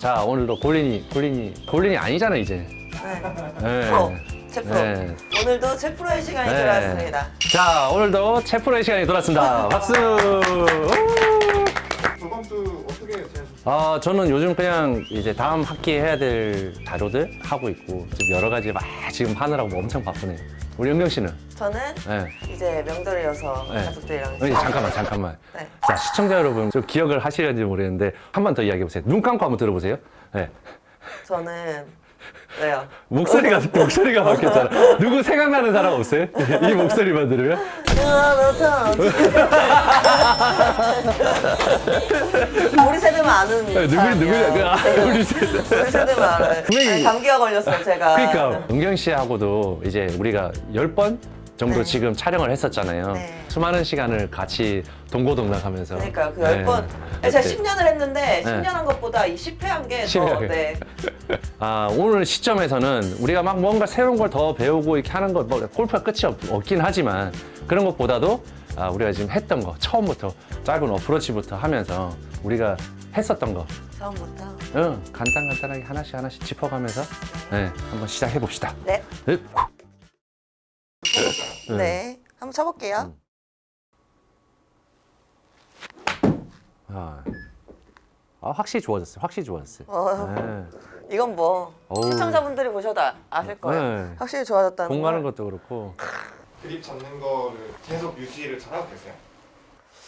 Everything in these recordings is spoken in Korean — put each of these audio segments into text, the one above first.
자 오늘도 골린이 골린이 골린이 아니잖아 이제. 네. 네. 어, 제프로. 네. 오늘도 제프로의 시간이 네. 들어왔습니다. 자 오늘도 체프로의 시간이 돌아왔습니다. 박수. 저번 주 어떻게 지내셨어요? 어, 저는 요즘 그냥 이제 다음 학기 해야 될 자료들 하고 있고 지금 여러 가지 막 지금 하느라고 엄청 바쁘네요. 우리 은경 씨는? 저는 네. 이제 명절이어서 네. 가족들이랑 아니, 잠깐만 잠깐만. 네. 자 시청자 여러분 좀 기억을 하시려는지 모르겠는데 한 번 더 이야기해 보세요. 눈 감고 한번 들어보세요. 네. 저는 왜요? 목소리가 목소리가 바뀌었잖아. 누구 생각나는 사람 없어요? 이 목소리만 들으면? 우리 세대만 아는 네, 누구 사람이에요. 누구 그 아, 우리 세대. 우리 세대만 알아요. 아니, 감기가 걸렸어요 제가. 그러니까 은경 씨하고도 이제 우리가 열 번 정도 네. 지금 촬영을 했었잖아요. 네. 수많은 시간을 같이 동고동락하면서. 그러니까요 그 네. 열 번. 제가 그때. 10년을 했는데 네. 10년 한 것보다 이 10회 한 게 더. 10회. 네. 아, 오늘 시점에서는 우리가 막 뭔가 새로운 걸 더 배우고 이렇게 하는 것, 뭐, 골프가 끝이 없, 없긴 하지만 그런 것보다도 아, 우리가 지금 했던 거, 처음부터 짧은 어프로치부터 하면서 우리가 했었던 거, 처음부터. 응, 간단 간단하게 하나씩 하나씩 짚어가면서 네, 한번 시작해 봅시다. 네. 네. 네. 한번 쳐볼게요. 아, 아, 확실히 좋아졌어요. 확실히 좋아졌어요. 어, 네. 이건 뭐 어우. 시청자분들이 보셔도 아- 아실 거예요. 네. 확실히 좋아졌다는 공 가는 걸. 것도 그렇고 그립 잡는 거를 계속 유지를 잘하고 계세요?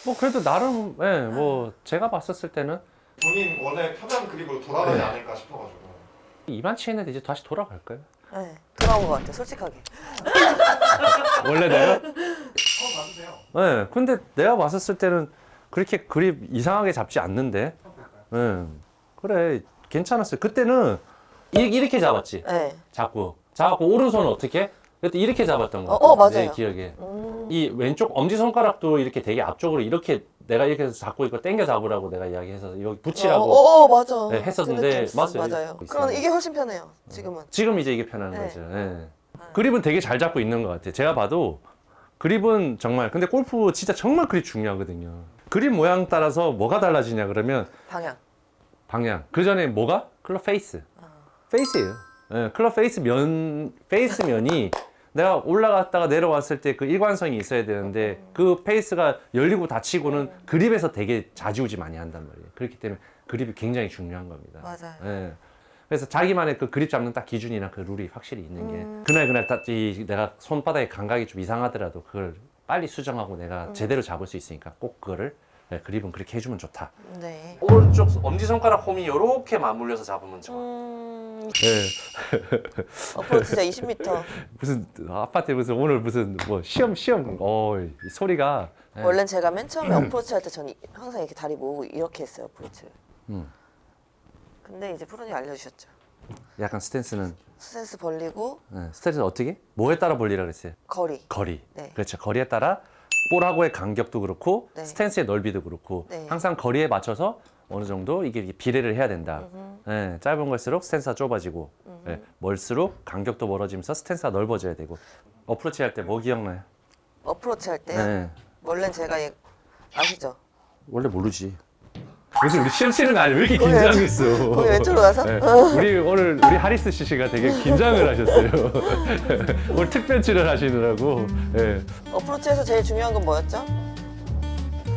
뭐 그래도 나름 예, 뭐 제가 봤었을 때는 본인 원래 편한 그립으로 돌아가지 네. 않을까 싶어가지고 이만치 했는데 이제 다시 돌아갈까요? 네. 돌아온 것 같아요. 솔직하게. 원래 내가? 처음 맞으세요? 네, 근데 내가 봤었을 때는 그렇게 그립 이상하게 잡지 않는데 예, 그래 괜찮았어요 그때는 이, 이렇게 잡았지 네. 자꾸 자꾸 오른손은 어떻게? 그때 이렇게 잡았던 거 어, 어, 맞아요. 내 기억에 음. 이 왼쪽 엄지손가락도 이렇게 되게 앞쪽으로 이렇게 내가 이렇게 해서 잡고 있고 당겨 잡으라고 내가 이야기해서 여기 어, 붙이라고 어, 어, 맞아. 네, 했었는데 그. 맞아요. 맞아요. 그럼 이게 훨씬 편해요. 지금은. 지금 이제 이게 편한 네. 거죠. 예. 그립은 되게 잘 잡고 있는 것 같아요. 제가 봐도 그립은 정말 근데 골프 진짜 정말 그립 중요하거든요. 그립 모양 따라서 뭐가 달라지냐 그러면 방향. 방향. 그 전에 뭐가 클럽 페이스. 페이스예요. 예, 클럽 페이스 면 페이스 면이 내가 올라갔다가 내려왔을 때 그 일관성이 있어야 되는데 그 페이스가 열리고 닫히고는 그립에서 되게 자지우지 많이 한단 말이에요. 그렇기 때문에 그립이 굉장히 중요한 겁니다. 맞아요. 예. 그래서 자기만의 그 그립 잡는 딱 기준이나 그 룰이 확실히 있는 게 음. 그날 그날 딱이 내가 손바닥의 감각이 좀 이상하더라도 그걸 빨리 수정하고 내가 음. 제대로 잡을 수 있으니까 꼭 그거를 예, 그립은 그렇게 해주면 좋다. 네. 오른쪽 엄지 손가락 홈이 이렇게 맞물려서 잡으면 좋아. 음, 예. 어프로치 진짜 20m. 무슨 아파트 무슨 오늘 무슨 뭐 시험 시험 어이 소리가 예. 원래 제가 맨 처음에 어프로치 할 때 저는 항상 이렇게 다리 모으고 이렇게 했어요, 어프로치를. 음. 근데 이제 프로님 알려주셨죠. 약간 스탠스는 스탠스 벌리고 예, 스탠스 어떻게 뭐에 따라 벌리라 그랬어요? 거리. 거리. 네. 그렇죠. 거리에 따라 볼하고의 간격도 그렇고 네. 스탠스의 넓이도 그렇고 네. 항상 거리에 맞춰서 어느 정도 이게 비례를 해야 된다. 예, 짧은 걸수록 스탠스가 좁아지고 예, 멀수록 간격도 멀어지면서 스탠스가 넓어져야 되고 어프로치 할 때 뭐 기억나요? 어프로치 할 때요. 예. 원래 제가 이- 아시죠? 원래 모르지. 무슨 우리 시험 치는 거 아니야? 왜 이렇게 거기 긴장했어? 거기 왼쪽으로 가서? 예, 우리 오늘 우리 하리스 씨가 되게 긴장을 하셨어요. 오늘 특별 출연하시느라고. 예. 어프로치에서 제일 중요한 건 뭐였죠?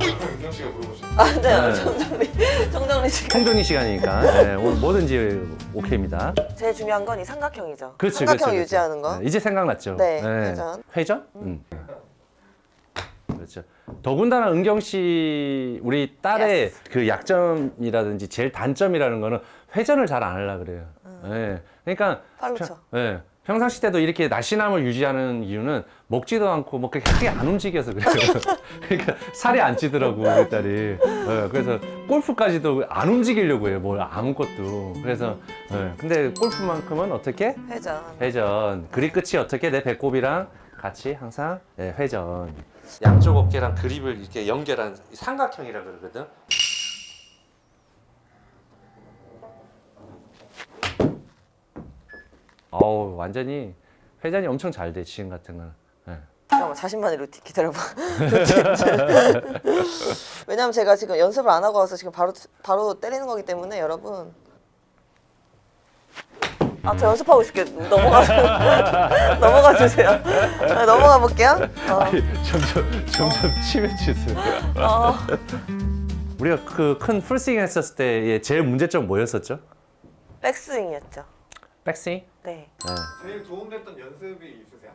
은경 씨가 물어보신 아, 네. 네. 정정리, 정정리 씨. 총정리 시간이니까 예, 오늘 뭐든지 오케이입니다. 제일 중요한 건 이 삼각형이죠. 그렇지, 삼각형 그렇지, 그렇지. 유지하는 거. 네, 이제 생각났죠. 네, 회전. 회전? 음. 그렇죠. 더군다나 은경 씨 우리 딸의 그 약점이라든지 제일 단점이라는 거는 회전을 잘 안 하려 그래요. 예. 그러니까 팔로 평- 쳐. 예. 평상시 때도 이렇게 날씬함을 유지하는 이유는 먹지도 않고 뭐 그렇게 크게 안 움직여서 그래요. 그러니까 살이 안 찌더라고 우리 딸이. 예, 그래서 골프까지도 안 움직이려고 해요. 뭘 아무것도. 그래서 예, 근데 골프만큼은 어떻게 회전. 회전. 그립 끝이 어떻게 내 배꼽이랑 같이 항상 예, 회전. 양쪽 어깨랑 그립을 이렇게 연결한 삼각형이라 그러거든. 어우 완전히 회전이 엄청 잘 돼 지금 같은 거는. 예. 잠깐만 자신만의 루틴 기다려봐. 왜냐면 제가 지금 연습을 안 하고 와서 지금 바로 바로 때리는 거기 때문에 여러분 아, 저 연습하고 있을게. 넘어가, 넘어가 주세요. 네, 넘어가 볼게요. 어, 점점 점점 치매치세요. 어. 우리가 그 큰 풀스윙 했었을 때의 제일 문제점 뭐였었죠? 백스윙이었죠. 백스윙? 네. 네. 제일 도움됐던 연습이 있으세요?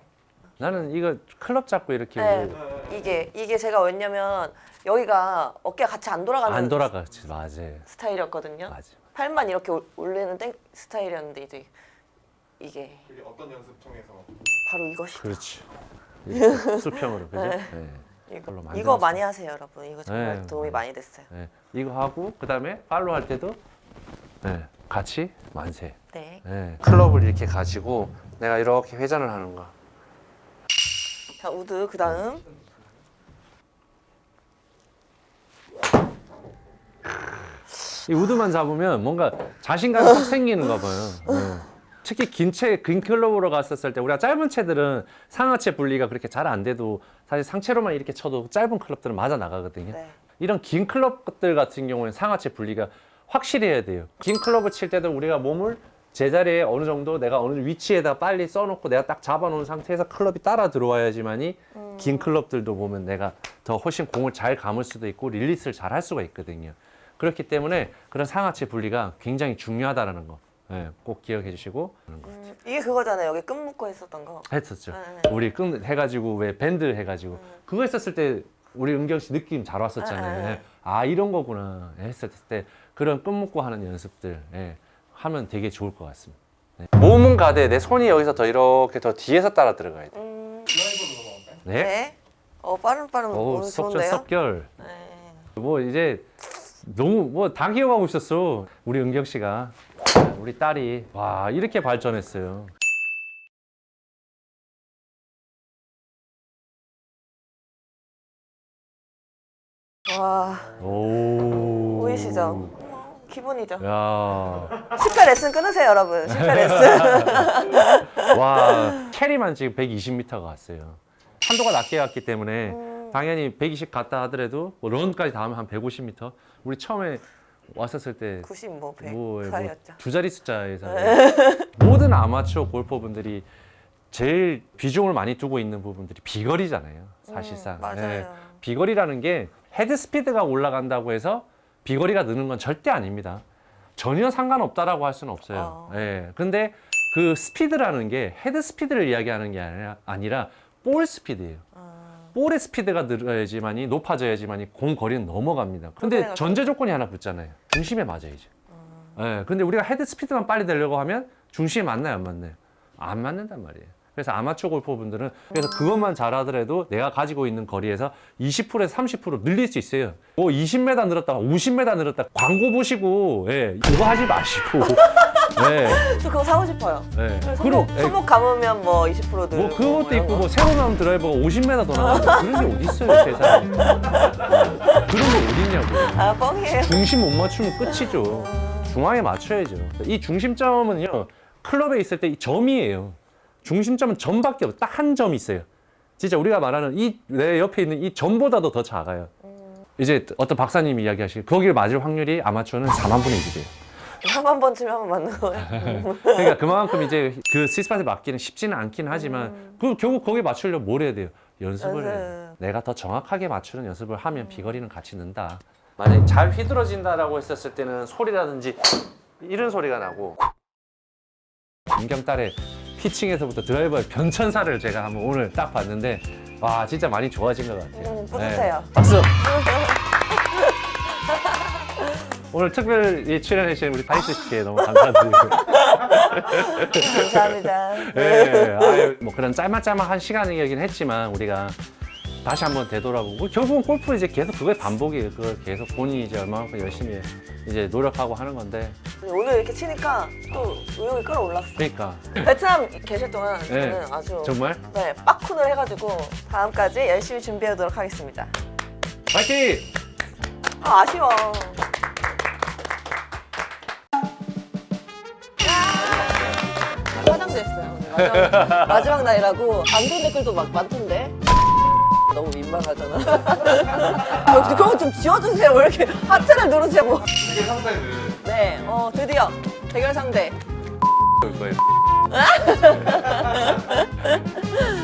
나는 이거 클럽 잡고 이렇게 네. 뭐 이게 이게 제가 왜냐면 여기가 어깨가 같이 안 돌아가는 안 돌아가지 맞아요. 스타일이었거든요. 맞아. 팔만 이렇게 올- 올리는 땡 스타일이었는데 이제 이게 그게 어떤 연습 통해서? 바로 이것이 그렇지. 이렇게 수평으로 그죠? 네. 이거, 걸로 이거. 많이 하세요, 여러분. 이거 정말 네. 도움이 많이 됐어요. 네. 이거 하고 그다음에 팔로 할 때도 네. 같이 만세. 네. 네. 클럽을 이렇게 가지고 내가 이렇게 회전을 하는 거. 자 우드 그 다음 이 우드만 잡으면 뭔가 자신감이 확 생기는 거 봐요. 네. 특히 긴 채, 긴 클럽으로 갔었을 때 우리가 짧은 채들은 상하체 분리가 그렇게 잘 안 돼도 사실 상체로만 이렇게 쳐도 짧은 클럽들은 맞아 나가거든요. 네. 이런 긴 클럽들 같은 경우에는 상하체 분리가 확실히 해야 돼요. 긴 클럽을 칠 때도 우리가 몸을 제자리에 어느 정도 내가 어느 위치에다 빨리 써놓고 내가 딱 잡아놓은 상태에서 클럽이 따라 들어와야지만이 긴 클럽들도 보면 내가 더 훨씬 공을 잘 감을 수도 있고 릴리스를 잘 할 수가 있거든요. 그렇기 때문에 그런 상하체 분리가 굉장히 중요하다라는 거. 예, 꼭 기억해 주시고 음, 이게 그거잖아요. 여기 끈 묶고 했었던 거. 했었죠. 네. 우리 끈 해가지고 왜 밴드 해가지고 그거 했었을 때 우리 은경 씨 느낌 잘 왔었잖아요. 네. 예. 아 이런 거구나 했을 때 그런 끈 묶고 하는 연습들 예, 하면 되게 좋을 것 같습니다. 네. 몸은 가되 내 손이 여기서 더 이렇게 더 뒤에서 따라 들어가야 돼. 음, 드라이버로 넘어갈까요? 네. 네. 어 빠른 빠른 오 오늘 석전 좋은데요. 석결. 네. 뭐 이제 너무 뭐 다 기억하고 있었어. 우리 은경 씨가 우리 딸이 와 이렇게 발전했어요. 와 오. 보이시죠? 어머, 기본이죠. 야. 실패 레슨 끊으세요, 여러분. 실패 레슨. 와 캐리만 지금 120m가 갔어요. 한도가 낮게 갔기 때문에 당연히 120 갔다 하더라도 뭐 런까지 다 하면 한 150m. 우리 처음에 왔었을 때 90, 뭐 100 뭐, 뭐 사이였죠. 두 자리 숫자에서 모든 아마추어 골퍼분들이 제일 비중을 많이 두고 있는 부분들이 비거리잖아요. 사실상. 음, 맞아요. 예. 비거리라는 게 헤드 스피드가 올라간다고 해서 비거리가 느는 건 절대 아닙니다. 전혀 상관없다라고 할 수는 없어요. 어. 예. 근데 그 스피드라는 게 헤드 스피드를 이야기하는 게 아니라, 아니라 볼 스피드예요. 볼의 스피드가 늘어야지만이 높아져야지만이 공 거리는 넘어갑니다. 근데. 전제 조건이 하나 붙잖아요. 중심에 맞아야죠. 예. 근데 우리가 헤드 스피드만 빨리 내려고 하면 중심이 맞나요, 안 맞나요? 안 맞는단 말이에요. 그래서 아마추어 골퍼분들은 그래서 그것만 잘하더라도 내가 가지고 있는 거리에서 20%에서 30% 늘릴 수 있어요. 뭐 20m 늘었다, 50m 늘었다. 광고 보시고 예, 그거 하지 마시고. 예, 저 그거 사고 싶어요. 예. 그 그럼 손목, 손목 감으면 뭐 20% 늘고 뭐 그것도 이런 있고 거. 뭐 새로 나온 드라이버가 50m 더 나와 그런 게 어디 있어요 세상에. 그런 게 어디 있냐고. 아 뻥이에요. 중심 못 맞추면 끝이죠. 중앙에 맞춰야죠. 이 중심점은요 클럽에 있을 때 이 점이에요. 중심점은 점밖에 없어 딱한 점 있어요. 진짜 우리가 말하는 이 내 옆에 있는 이 점보다도 더 작아요. 이제 어떤 박사님이 이야기하시길 거기를 맞을 확률이 아마추어는 4만 분의 1이래요 한 번 치면 한 번 맞는 거예요. 그러니까 그만큼 이제 그 시스팟에 맞기는 쉽지는 않긴 하지만 그 결국 거기에 맞추려면 뭘 해야 돼요? 연습을 해요. 연습. 내가 더 정확하게 맞추는 연습을 하면 비거리는 같이 는다. 만약에 잘 휘두러진다라고 했었을 때는 소리라든지 이런 소리가 나고 김경 딸의 피칭에서부터 드라이버의 변천사를 제가 한번 오늘 딱 봤는데 와 진짜 많이 좋아진 것 같아요. 음, 뿌듯해요. 네. 박수. 오늘 특별히 출연해주신 우리 다이스 씨께 너무 감사드리고요. 감사합니다. 네, 아유, 뭐 그런 짤막짤막한 시간이긴 했지만 우리가 다시 한번 되돌아보고 결국은 골프 이제 계속 그거의 반복이에요. 그걸 계속 본인이 이제 얼마만큼 열심히 이제 노력하고 하는 건데 오늘 이렇게 치니까 또 의욕이 끌어올랐어. 그러니까 베트남 계실 동안 네. 저는 아주 정말 네, 빡쿤을 해가지고 다음까지 열심히 준비하도록 하겠습니다. 파이팅! 아, 아쉬워. 황제했어요. 마지막, 마지막 날이라고 안 좋은 댓글도 막 많던데. 너무 민망하잖아. 아, 그거 좀 지워주세요. 왜 이렇게 하트를 누르세요? 뭐. 이게 상대는 네, 어, 드디어 대결 상대. 이거예요.